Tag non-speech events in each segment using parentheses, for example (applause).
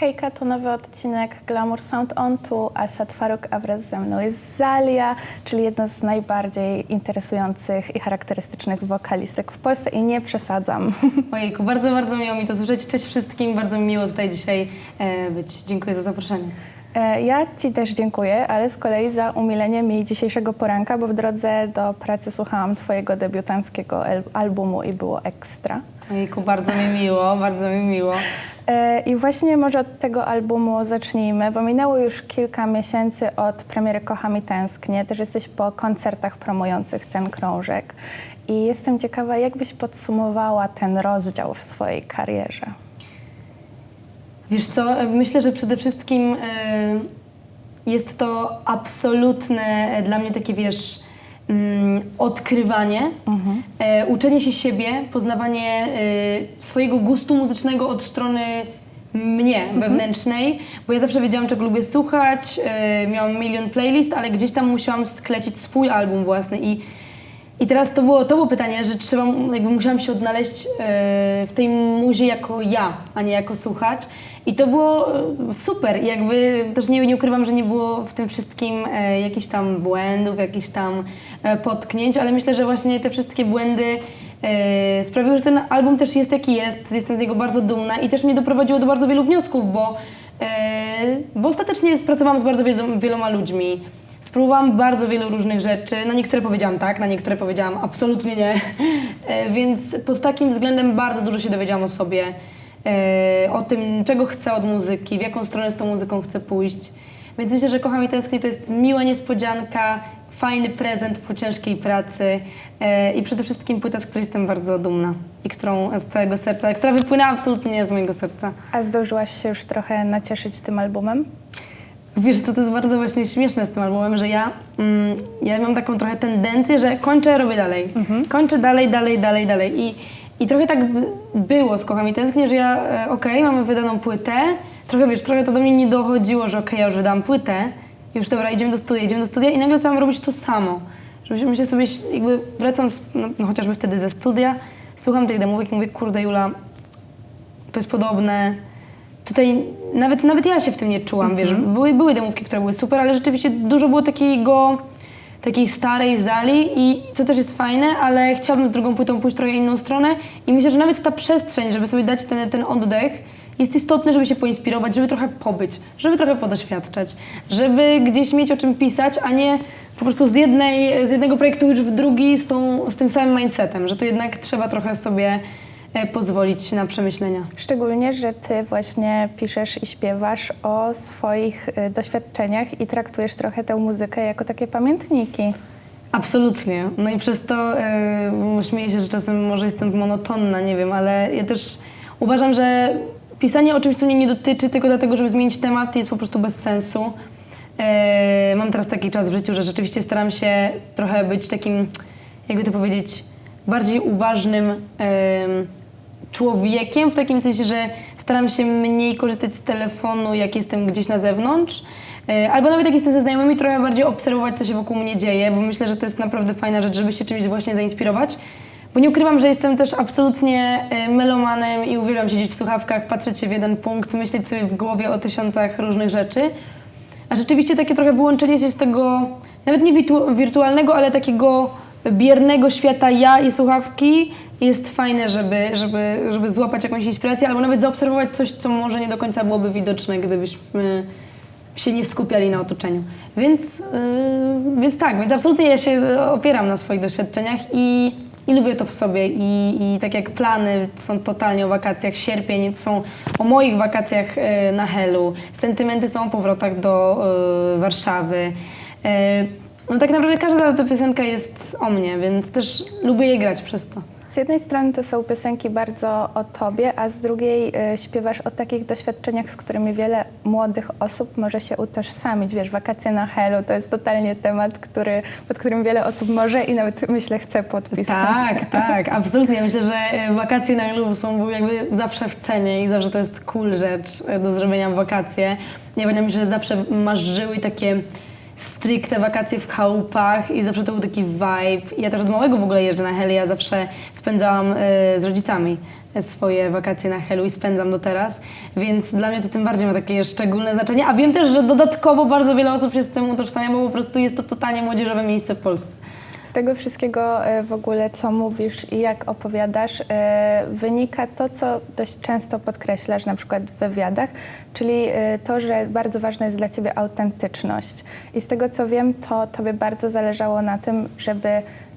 Hejka, to nowy odcinek Glamour Sound On. Tu Asia Twaruk, a wraz ze mną jest Zalia, czyli jedna z najbardziej interesujących i charakterystycznych wokalistek w Polsce i nie przesadzam. (laughs) Ojejku, bardzo, bardzo miło mi to słyszeć. Cześć wszystkim, bardzo mi miło tutaj dzisiaj e, być. Dziękuję za zaproszenie. E, Ja Ci też dziękuję, ale z kolei za umilenie mi dzisiejszego poranka, bo w drodze do pracy słuchałam Twojego debiutanckiego albumu i było ekstra. Ojejku, bardzo mi miło, bardzo mi miło. E, I właśnie może od tego albumu zacznijmy, bo minęło już kilka miesięcy od premiery Kocham i Tęsknię. Też jesteś po koncertach promujących ten krążek. I jestem ciekawa, jak byś podsumowała ten rozdział w swojej karierze? Wiesz co, myślę, że przede wszystkim e, jest to absolutne e, dla mnie takie, wiesz, mm, odkrywanie, e, uczenie się siebie, poznawanie e, swojego gustu muzycznego od strony mnie wewnętrznej, bo ja zawsze wiedziałam, czego lubię słuchać, e, miałam milion playlist, ale gdzieś tam musiałam sklecić swój album własny i i teraz to było, to było pytanie, że trzeba, jakby musiałam się odnaleźć e, w tej muzie jako ja, a nie jako słuchacz. I to było e, super. Jakby też nie, nie ukrywam, że nie było w tym wszystkim e, jakichś tam błędów, jakichś tam e, potknięć, ale myślę, że właśnie te wszystkie błędy e, sprawiły, że ten album też jest jaki jest. Jestem z niego bardzo dumna i też mnie doprowadziło do bardzo wielu wniosków, bo, e, bo ostatecznie pracowałam z bardzo wieloma ludźmi. Spróbowałam bardzo wielu różnych rzeczy. Na niektóre powiedziałam tak, na niektóre powiedziałam absolutnie nie. E, Więc pod takim względem bardzo dużo się dowiedziałam o sobie, e, o tym, czego chcę od muzyki, w jaką stronę z tą muzyką chcę pójść. Więc myślę, że Kocham i Tęsknię to jest miła niespodzianka, fajny prezent po ciężkiej pracy e, i przede wszystkim płyta, z której jestem bardzo dumna i którą z całego serca, która wypłynęła absolutnie z mojego serca. A zdążyłaś się już trochę nacieszyć tym albumem? Wiesz, to, to jest bardzo właśnie śmieszne z tym albumem, że ja, mm, ja mam taką trochę tendencję, że kończę, robię dalej. Kończę dalej, dalej, dalej, dalej. I, i trochę tak było z Kocham i Tęsknię, że ja, e, okej, mamy wydaną płytę, trochę wiesz, trochę to do mnie nie dochodziło, że okej, ja już wydałam płytę, już dobra, idziemy do studia, idziemy do studia i nagle zaczęłam robić to samo. Że myślę sobie, jakby wracam, z, no, no, chociażby wtedy ze studia, słucham tych demówek i mówię, kurde Jula, to jest podobne. Tutaj nawet, nawet ja się w tym nie czułam, wiesz, były, były demówki, które były super, ale rzeczywiście dużo było takiego, takiej starej zali i co też jest fajne, ale chciałabym z drugą płytą pójść trochę inną stronę i myślę, że nawet ta przestrzeń, żeby sobie dać ten, ten oddech, jest istotne, żeby się poinspirować, żeby trochę pobyć, żeby trochę podoświadczać, żeby gdzieś mieć o czym pisać, a nie po prostu z, jednej, z jednego projektu już w drugi z, tą, z tym samym mindsetem, że tu jednak trzeba trochę sobie pozwolić na przemyślenia. Szczególnie, że Ty właśnie piszesz i śpiewasz o swoich y, doświadczeniach i traktujesz trochę tę muzykę jako takie pamiętniki. Absolutnie. No i przez to yy, śmieję się, że czasem może jestem monotonna, nie wiem, ale ja też uważam, że pisanie o czymś, co mnie nie dotyczy, tylko dlatego, żeby zmienić temat, jest po prostu bez sensu. Yy, mam teraz taki czas w życiu, że rzeczywiście staram się trochę być takim, jakby to powiedzieć, bardziej uważnym yy, człowiekiem, w takim sensie, że staram się mniej korzystać z telefonu, jak jestem gdzieś na zewnątrz. E, Albo nawet jak jestem ze znajomymi, trochę bardziej obserwować, co się wokół mnie dzieje, bo myślę, że to jest naprawdę fajna rzecz, żeby się czymś właśnie zainspirować. Bo nie ukrywam, że jestem też absolutnie e, melomanem i uwielbiam siedzieć w słuchawkach, patrzeć się w jeden punkt, myśleć sobie w głowie o tysiącach różnych rzeczy. A rzeczywiście takie trochę wyłączenie się z tego, nawet nie wirtu- wirtualnego, ale takiego biernego świata ja i słuchawki jest fajne, żeby, żeby, żeby złapać jakąś inspirację albo nawet zaobserwować coś, co może nie do końca byłoby widoczne, gdybyśmy się nie skupiali na otoczeniu. Więc, yy, więc tak, więc absolutnie ja się opieram na swoich doświadczeniach i, i lubię to w sobie. I, I tak jak plany są totalnie o wakacjach, sierpień są o moich wakacjach yy, na Helu, sentymenty są o powrotach do yy, Warszawy. Yy, no tak naprawdę każda ta piosenka jest o mnie, więc też lubię je grać przez to. Z jednej strony to są piosenki bardzo o tobie, a z drugiej y, śpiewasz o takich doświadczeniach, z którymi wiele młodych osób może się utożsamić. Wiesz, wakacje na Helu to jest totalnie temat, który, pod którym wiele osób może i nawet myślę chce podpisać. Tak, (laughs) tak, absolutnie. Ja myślę, że e, wakacje na Helu są jakby zawsze w cenie i zawsze to jest cool rzecz e, do zrobienia w wakacje. Ja pamiętam, że zawsze marzyły takie stricte wakacje w chałupach i zawsze to był taki vibe. Ja też od małego w ogóle jeżdżę na Heli, ja zawsze spędzałam e, z rodzicami swoje wakacje na Helu i spędzam do teraz, więc dla mnie to tym bardziej ma takie szczególne znaczenie, a wiem też, że dodatkowo bardzo wiele osób się z tym utożsamia, bo po prostu jest to totalnie młodzieżowe miejsce w Polsce. Z tego wszystkiego e, w ogóle, co mówisz i jak opowiadasz, e, wynika to, co dość często podkreślasz, na przykład w wywiadach, czyli e, to, że bardzo ważna jest dla ciebie autentyczność. I z tego, co wiem, to tobie bardzo zależało na tym, żeby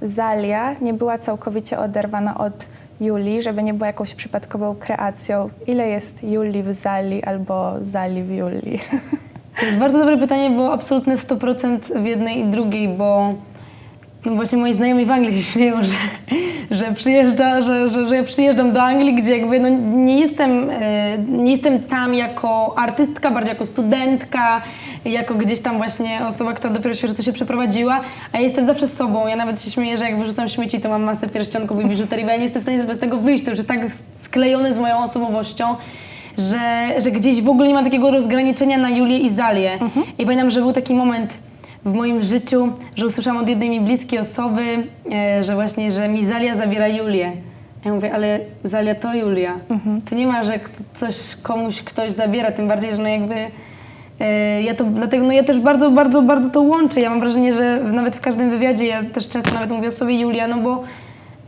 Zalia nie była całkowicie oderwana od Julii, żeby nie była jakąś przypadkową kreacją. Ile jest Julii w Zali albo Zali w Julii? (laughs) To jest bardzo dobre pytanie, bo absolutne 100% w jednej i drugiej, bo no właśnie moi znajomi w Anglii się śmieją, że, że przyjeżdża, że, że, że ja przyjeżdżam do Anglii, gdzie jakby no nie, jestem, e, nie jestem tam jako artystka, bardziej jako studentka, jako gdzieś tam właśnie osoba, która dopiero świeżo się przeprowadziła, a ja jestem zawsze sobą. Ja nawet się śmieję, że jak wyrzucam śmieci, to mam masę pierścionków i biżuterii, bo ja nie jestem w stanie sobie z tego wyjść. To już jest tak sklejone z moją osobowością, że, że gdzieś w ogóle nie ma takiego rozgraniczenia na Julię i Zalię. I pamiętam, że był taki moment w moim życiu, że usłyszałam od jednej mi bliskiej osoby, e, że właśnie, że mi Zalia zabiera Julię. Ja mówię, ale Zalia to Julia. To nie ma, że coś komuś ktoś zabiera, tym bardziej, że no jakby e, ja to, dlatego no ja też bardzo, bardzo, bardzo to łączę. Ja mam wrażenie, że nawet w każdym wywiadzie ja też często nawet mówię o sobie Julia, no bo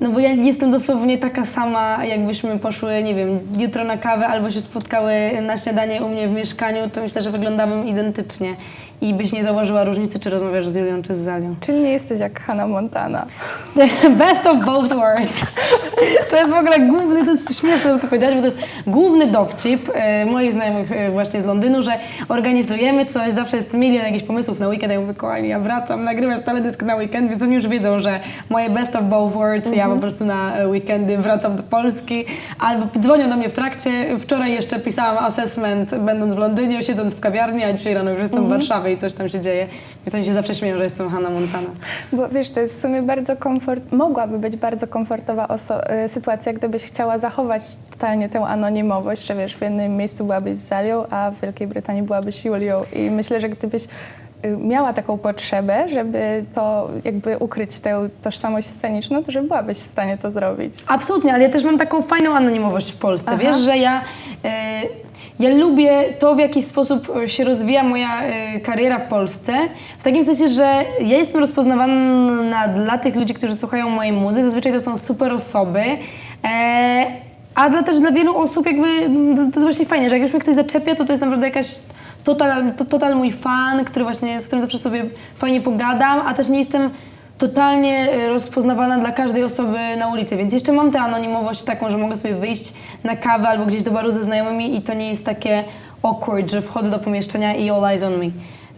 no bo ja jestem dosłownie taka sama, jakbyśmy poszły, nie wiem, jutro na kawę albo się spotkały na śniadanie u mnie w mieszkaniu, to myślę, że wyglądałabym identycznie i byś nie zauważyła różnicy, czy rozmawiasz z Julią, czy z Zalią. Czyli nie jesteś jak Hannah Montana. (laughs) Best of both worlds. (laughs) To jest w ogóle główny, to jest śmieszne, że to powiedziałaś, bo to jest główny dowcip e, moich znajomych e, właśnie z Londynu, że organizujemy coś, zawsze jest milion jakichś pomysłów na weekend, ja mówię, kochani, ja wracam, nagrywasz teledysk na weekend, więc oni już wiedzą, że moje best of both worlds, ja po prostu na e, weekendy wracam do Polski, albo dzwonią do mnie w trakcie, wczoraj jeszcze pisałam assessment, będąc w Londynie, siedząc w kawiarni, a dzisiaj rano już jestem w Warszawie i coś tam się dzieje, więc oni się zawsze śmieją, że jestem Hannah Montana. Bo wiesz, to jest w sumie bardzo komfort, mogłaby być bardzo komfortowa oso- y, sytuacja, gdybyś chciała zachować totalnie tę anonimowość, że wiesz, w jednym miejscu byłabyś z Zalią, a w Wielkiej Brytanii byłabyś Julią i myślę, że gdybyś y, miała taką potrzebę, żeby to jakby ukryć tę tożsamość sceniczną, to że byłabyś w stanie to zrobić. Absolutnie, ale ja też mam taką fajną anonimowość w Polsce. Aha. Wiesz, że ja, e, ja lubię to, w jaki sposób e, się rozwija moja e, kariera w Polsce. W takim sensie, że ja jestem rozpoznawana dla tych ludzi, którzy słuchają mojej muzy. Zazwyczaj to są super osoby. E, a dla, też dla wielu osób jakby mm, to, to jest właśnie fajne, że jak już mnie ktoś zaczepia, to to jest naprawdę jakaś total, to, total mój fan, który właśnie z którym zawsze sobie fajnie pogadam, a też nie jestem totalnie e, rozpoznawana dla każdej osoby na ulicy, więc jeszcze mam tę anonimowość taką, że mogę sobie wyjść na kawę albo gdzieś do baru ze znajomymi i to nie jest takie awkward, że wchodzę do pomieszczenia i all eyes on me.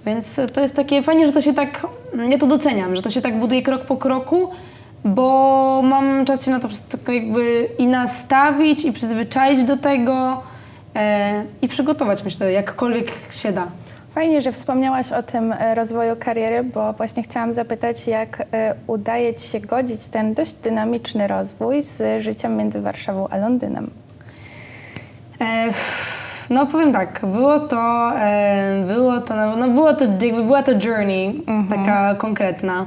Więc e, to jest takie fajnie, że to się tak, ja to doceniam, że to się tak buduje krok po kroku, bo mam czas się na to wszystko jakby i nastawić, i przyzwyczaić do tego e, i przygotować, myślę, jakkolwiek się da. Fajnie, że wspomniałaś o tym e, rozwoju kariery, bo właśnie chciałam zapytać, jak e, udaje Ci się godzić ten dość dynamiczny rozwój z życiem między Warszawą a Londynem. E, no powiem tak, było to, e, było to, no, no było to, jakby była to journey taka konkretna.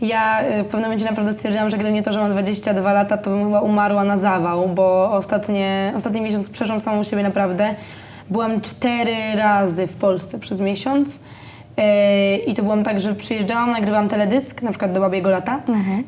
Ja w pewnym momencie naprawdę stwierdziłam, że gdyby nie to, że mam 22 lata, to bym chyba umarła na zawał, bo ostatnie, ostatni miesiąc przeżyłam samą siebie naprawdę. Byłam cztery razy w Polsce przez miesiąc. E, I to byłam tak, że przyjeżdżałam, nagrywałam teledysk, na przykład do Babiego Lata.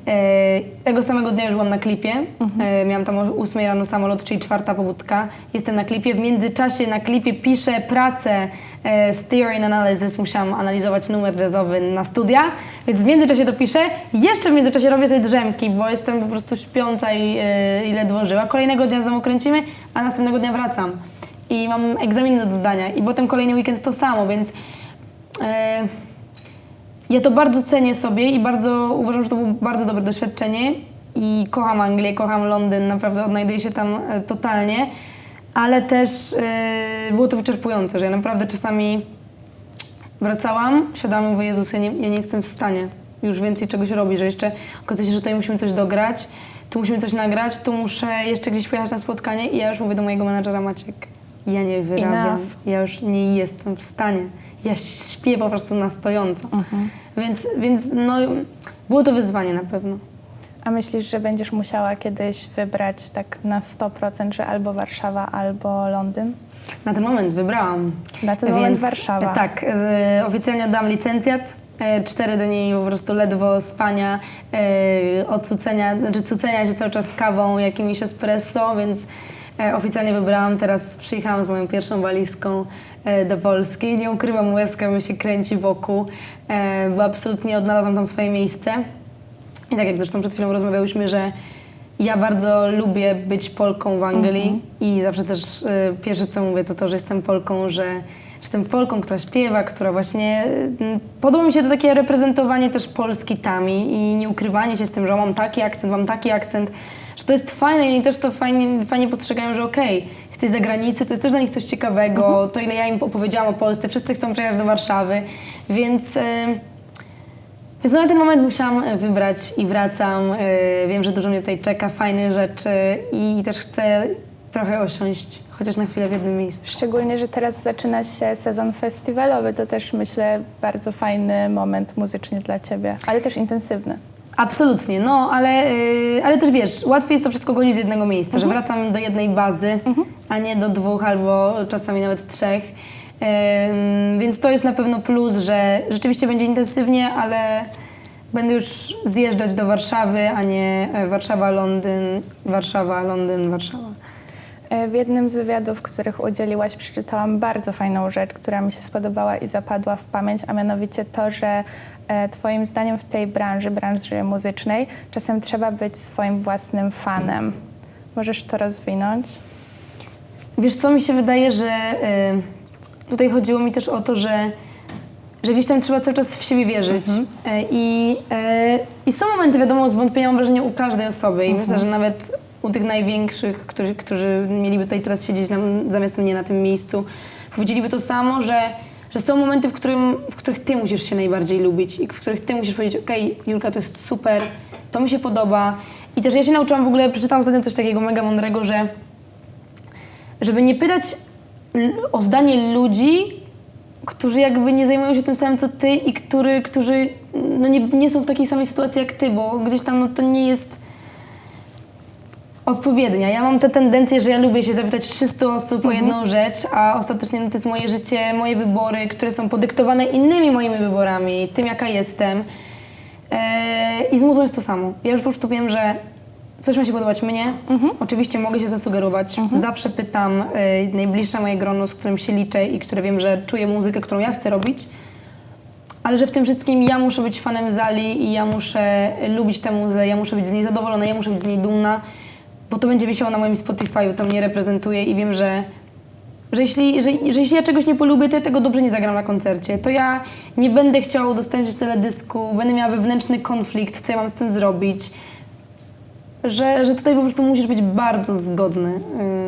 E, tego samego dnia już byłam na klipie. E, miałam tam o 8 rano samolot, czyli czwarta pobudka. Jestem na klipie. W międzyczasie na klipie piszę pracę e, z Theory and Analysis. Musiałam analizować numer jazzowy na studia, więc w międzyczasie to piszę. Jeszcze w międzyczasie robię sobie drzemki, bo jestem po prostu śpiąca i, e, i ledwo żyła. Kolejnego dnia znowu kręcimy, a następnego dnia wracam. I mam egzaminy do zdania. I potem kolejny weekend to samo, więc... E, ja to bardzo cenię sobie i bardzo uważam, że to było bardzo dobre doświadczenie i kocham Anglię, kocham Londyn, naprawdę odnajduję się tam e, totalnie, ale też e, było to wyczerpujące, że ja naprawdę czasami wracałam, siadałam i mówię, Jezus, ja nie, ja nie jestem w stanie już więcej czegoś robić, że jeszcze okazuje się, że tutaj musimy coś dograć, tu musimy coś nagrać, tu muszę jeszcze gdzieś pojechać na spotkanie i ja już mówię do mojego menadżera Maciek, ja nie wyrabiam, Enough. ja już nie jestem w stanie. Ja śpię po prostu na stojąco. Więc, więc no, było to wyzwanie na pewno. A myślisz, że będziesz musiała kiedyś wybrać tak na 100%, że albo Warszawa, albo Londyn? Na ten moment wybrałam. Na ten moment Warszawa. Tak, oficjalnie oddam licencjat. E, Cztery dni po prostu ledwo spania, e, odcucenia, znaczy cucenia się cały czas kawą, jakimś espresso, więc oficjalnie wybrałam. Teraz przyjechałam z moją pierwszą walizką e, do Polski. Nie ukrywam, łezka mi się kręci wokół, e, bo absolutnie odnalazłam tam swoje miejsce. I tak jak zresztą przed chwilą rozmawiałyśmy, że ja bardzo lubię być Polką w Anglii i zawsze też pierwsze co mówię to to, że jestem Polką, że jestem Polką, która śpiewa, która właśnie... y, podoba mi się to takie reprezentowanie też Polski tam i, i nie ukrywanie się z tym, że mam taki akcent, mam taki akcent, że to jest fajne i oni też to fajnie, fajnie postrzegają, że okej, jesteś za granicą, to jest też dla nich coś ciekawego, to ile ja im opowiedziałam o Polsce, wszyscy chcą przyjechać do Warszawy, więc... Y, więc no na ten moment musiałam e, wybrać i wracam. E, Wiem, że dużo mnie tutaj czeka, fajne rzeczy i też chcę trochę osiąść, chociaż na chwilę w jednym miejscu. Szczególnie, że teraz zaczyna się sezon festiwalowy, to też myślę bardzo fajny moment muzycznie dla Ciebie, ale też intensywny. Absolutnie, no ale, y, ale też wiesz, łatwiej jest to wszystko godzić z jednego miejsca, że wracam do jednej bazy, a nie do dwóch albo czasami nawet trzech. Ym, więc to jest na pewno plus, że rzeczywiście będzie intensywnie, ale będę już zjeżdżać do Warszawy, a nie e, Warszawa, Londyn, Warszawa, Londyn, Warszawa. E, W jednym z wywiadów, których udzieliłaś, przeczytałam bardzo fajną rzecz, która mi się spodobała i zapadła w pamięć, a mianowicie to, że Twoim zdaniem w tej branży, branży muzycznej, czasem trzeba być swoim własnym fanem. Możesz to rozwinąć? Wiesz co, mi się wydaje, że y, tutaj chodziło mi też o to, że, że gdzieś tam trzeba cały czas w siebie wierzyć. Y, I, y, I są momenty, wiadomo, zwątpienia, mam wrażenie, u każdej osoby i myślę, że nawet u tych największych, którzy, którzy mieliby tutaj teraz siedzieć nam, zamiast mnie na tym miejscu, powiedzieliby to samo, że, że są momenty, w, którym, w których ty musisz się najbardziej lubić i w których ty musisz powiedzieć, okej, Julka, to jest super, to mi się podoba. I też ja się nauczyłam w ogóle, przeczytałam ostatnio coś takiego mega mądrego, że żeby nie pytać o zdanie ludzi, którzy jakby nie zajmują się tym samym co ty i który, którzy no nie, nie są w takiej samej sytuacji jak ty, bo gdzieś tam no to nie jest odpowiednia. Ja mam tę tendencję, że ja lubię się zapytać 300 osób o jedną rzecz, a ostatecznie no to jest moje życie, moje wybory, które są podyktowane innymi moimi wyborami, tym jaka jestem. Eee, I z muzą jest to samo. Ja już po prostu wiem, że coś ma się podobać mnie. Oczywiście mogę się zasugerować. Zawsze pytam e, najbliższe moje grono, z którym się liczę i które wiem, że czuję muzykę, którą ja chcę robić. Ale że w tym wszystkim ja muszę być fanem Zali i ja muszę lubić tę muzę, ja muszę być z niej zadowolona, ja muszę być z niej dumna, bo to będzie wisiało na moim Spotify'u, to mnie reprezentuje i wiem, że, że, jeśli, że, że jeśli ja czegoś nie polubię, to ja tego dobrze nie zagram na koncercie. To ja nie będę chciała udostępnić teledysku, będę miała wewnętrzny konflikt, co ja mam z tym zrobić. Że, że tutaj po prostu musisz być bardzo zgodny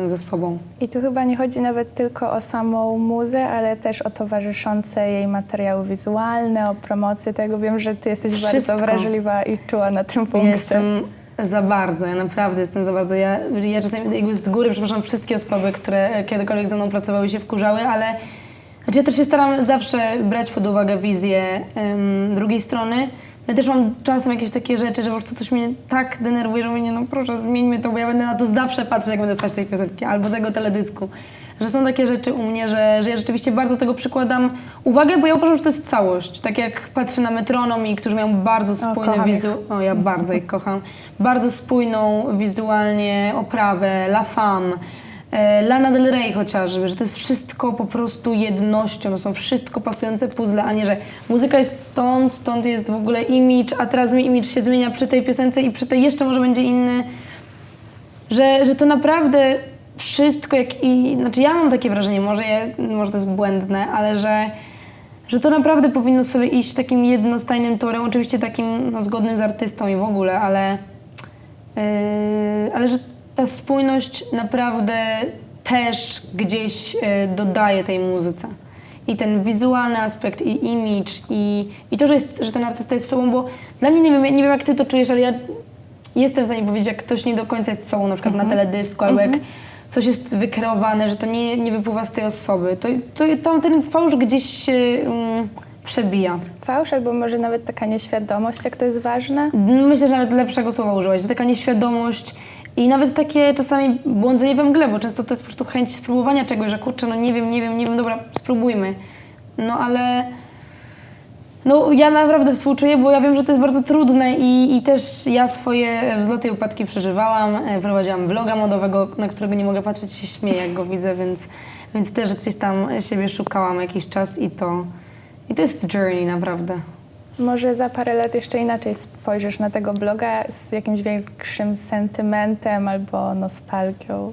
y, ze sobą. I tu chyba nie chodzi nawet tylko o samą muzę, ale też o towarzyszące jej materiały wizualne, o promocję tego. Wiem, że ty jesteś Wszystko. bardzo wrażliwa i czuła na tym punkcie. Jestem za bardzo, ja naprawdę jestem za bardzo. Ja, ja czasami jakby z góry przepraszam wszystkie osoby, które kiedykolwiek ze mną pracowały i się wkurzały, ale znaczy ja też się staram zawsze brać pod uwagę wizję em, drugiej strony. Ja też mam czasem jakieś takie rzeczy, że po prostu coś mnie tak denerwuje, że mówię, no proszę zmieńmy to, bo ja będę na to zawsze patrzeć, jak będę słuchać tej piosenki albo tego teledysku. Że są takie rzeczy u mnie, że, że ja rzeczywiście bardzo tego przykładam uwagę, bo ja uważam, że to jest całość. Tak jak patrzę na metronom i którzy mają bardzo ich. wizu... O, ja bardzo ich kocham. Bardzo spójną wizualnie oprawę, La Femme, e, Lana Del Rey chociażby, że to jest wszystko po prostu jednością, to są wszystko pasujące puzzle, a nie, że muzyka jest stąd, stąd jest w ogóle image, a teraz mi image się zmienia przy tej piosence i przy tej jeszcze może będzie inny że, że to naprawdę wszystko, jak i. Znaczy, ja mam takie wrażenie, może, je, może to jest błędne, ale że, że to naprawdę powinno sobie iść takim jednostajnym torem, oczywiście takim no, zgodnym z artystą i w ogóle, ale, yy, ale że ta spójność naprawdę też gdzieś yy, dodaje tej muzyce. I ten wizualny aspekt, i image, i, i to, że, jest, że ten artysta jest sobą, bo dla mnie, nie wiem, nie wiem jak ty to czujesz, ale ja jestem w stanie powiedzieć, jak ktoś nie do końca jest sobą, na przykład na teledysku, albo jak coś jest wykreowane, że to nie, nie wypływa z tej osoby, to, to tam ten fałsz gdzieś się um, przebija. Fałsz albo może nawet taka nieświadomość, jak to jest ważne? Myślę, że nawet lepszego słowa użyłaś, że taka nieświadomość i nawet takie czasami błądzenie we mgle, bo często to jest po prostu chęć spróbowania czegoś, że kurczę, no nie wiem, nie wiem, nie wiem, dobra, spróbujmy. No ale no ja naprawdę współczuję, bo ja wiem, że to jest bardzo trudne i, i też ja swoje wzloty i upadki przeżywałam. E, Prowadziłam vloga modowego, na którego nie mogę patrzeć, się śmieję, jak go widzę, więc, więc też gdzieś tam siebie szukałam jakiś czas i to, i to jest journey naprawdę. Może za parę lat jeszcze inaczej spojrzysz na tego bloga z jakimś większym sentymentem albo nostalgią.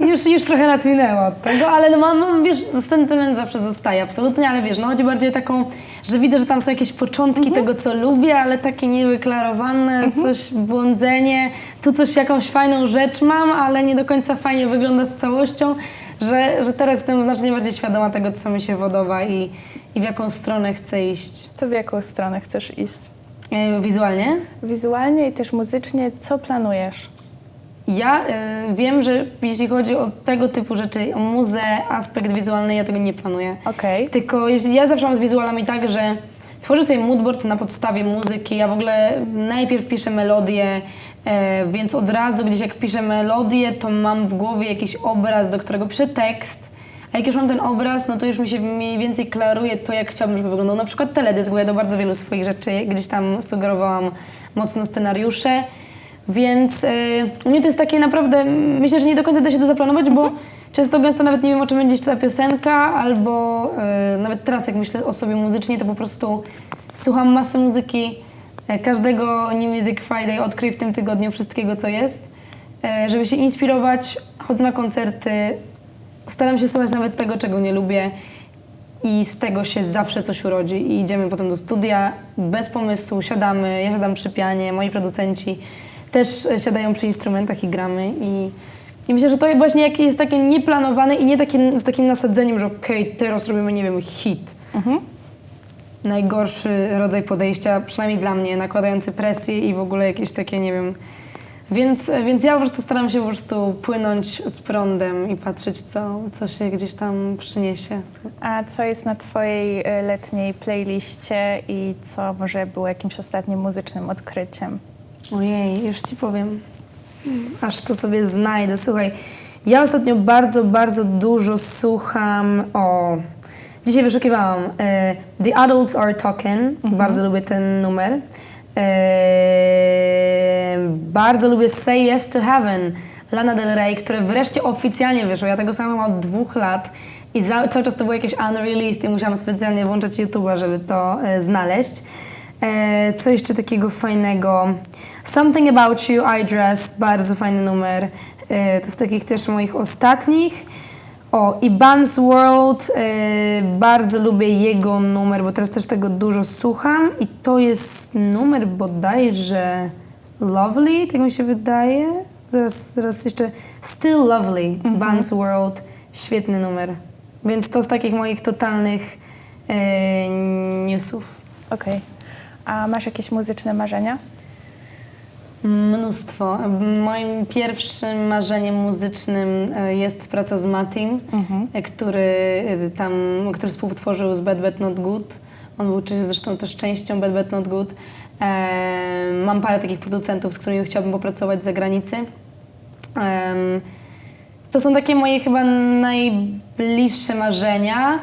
Już, już trochę lat minęło od tego, ale no mam, mam, wiesz, sentyment zawsze zostaje, absolutnie, ale wiesz, no chodzi bardziej o taką, że widzę, że tam są jakieś początki tego, co lubię, ale takie niewyklarowane, coś, błądzenie, tu coś, jakąś fajną rzecz mam, ale nie do końca fajnie wygląda z całością, że, że teraz jestem znacznie bardziej świadoma tego, co mi się podoba i, i w jaką stronę chcę iść. To w jaką stronę chcesz iść? E, Wizualnie? Wizualnie i też muzycznie, co planujesz? Ja y, wiem, że jeśli chodzi o tego typu rzeczy, o muzę, aspekt wizualny, ja tego nie planuję. Okej. Tylko jeśli ja zawsze mam z wizualami tak, że tworzę sobie moodboard na podstawie muzyki. Ja w ogóle najpierw piszę melodię, e, więc od razu gdzieś jak piszę melodię, to mam w głowie jakiś obraz, do którego piszę tekst. A jak już mam ten obraz, no to już mi się mniej więcej klaruje to, jak chciałabym, żeby wyglądał. Na przykład teledysk, bo ja do bardzo wielu swoich rzeczy gdzieś tam sugerowałam mocno scenariusze. Więc y, u mnie to jest takie naprawdę, myślę, że nie do końca da się to zaplanować, bo często gęsto nawet nie wiem, o czym będzie ta piosenka, albo y, nawet teraz, jak myślę o sobie muzycznie, to po prostu słucham masy muzyki. E, Każdego New Music Friday odkryj w tym tygodniu wszystkiego, co jest, e, żeby się inspirować, chodzę na koncerty, staram się słuchać nawet tego, czego nie lubię i z tego się zawsze coś urodzi i idziemy potem do studia bez pomysłu, siadamy, ja siadam przy pianie, moi producenci też e, siadają przy instrumentach i gramy i, i myślę, że to właśnie jak jest takie nieplanowane i nie takie z takim nasadzeniem, że okej, teraz robimy, nie wiem, hit. Najgorszy rodzaj podejścia, przynajmniej dla mnie, nakładający presję i w ogóle jakieś takie, nie wiem, więc, więc ja po prostu staram się po prostu płynąć z prądem i patrzeć, co, co się gdzieś tam przyniesie. A co jest na Twojej y, letniej playliście i co może było jakimś ostatnim muzycznym odkryciem? Ojej, już ci powiem. Aż to sobie znajdę. Słuchaj, ja ostatnio bardzo, bardzo dużo słucham o. Dzisiaj wyszukiwałam e, The Adults Are Talking. Bardzo lubię ten numer. E, bardzo lubię Say Yes to Heaven Lana Del Rey, które wreszcie oficjalnie wyszło. Ja tego sama mam od dwóch lat i za, cały czas to było jakieś unreleased i musiałam specjalnie włączać YouTube'a, żeby to e, znaleźć. E, co jeszcze takiego fajnego? Something About You, I Dress, bardzo fajny numer. E, to z takich też moich ostatnich. O, i Ban's World, e, bardzo lubię jego numer, bo teraz też tego dużo słucham. I to jest numer bodajże Lovely, tak mi się wydaje. Zaraz, zaraz jeszcze Still Lovely, Ban's World, świetny numer. Więc to z takich moich totalnych e, newsów. Okej. A masz jakieś muzyczne marzenia? Mnóstwo. Moim pierwszym marzeniem muzycznym e, jest praca z Matim, e, który e, tam, który współtworzył z Bad Bad Not Good. On był zresztą też częścią Bad Bad Not Good. E, mam parę takich producentów, z którymi chciałabym popracować z zagranicy. Em, to są takie moje chyba najbliższe marzenia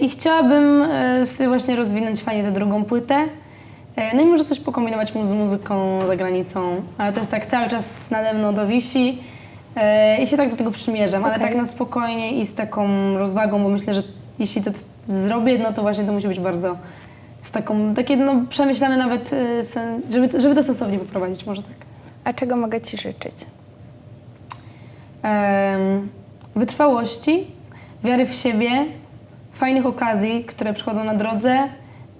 i chciałabym e, sobie właśnie rozwinąć fajnie tę drugą płytę. E, No i może coś pokombinować mu z muzyką za granicą, ale to jest tak cały czas nade mną to wisi i się tak do tego przymierzam, ale Okej. tak na spokojnie i z taką rozwagą, bo myślę, że jeśli to zrobię, no to właśnie to musi być bardzo z taką, takie no przemyślane nawet, żeby, żeby to sensownie poprowadzić, może tak. A czego mogę Ci życzyć? Wytrwałości, wiary w siebie, fajnych okazji, które przychodzą na drodze,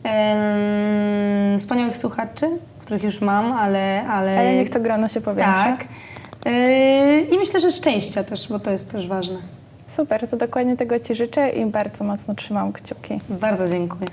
em, wspaniałych słuchaczy, których już mam, ale... Ale, Ale niech to grono się powiększa. Tak. Yy, I myślę, że szczęścia też, bo to jest też ważne. Super, to dokładnie tego Ci życzę i bardzo mocno trzymam kciuki. Bardzo dziękuję.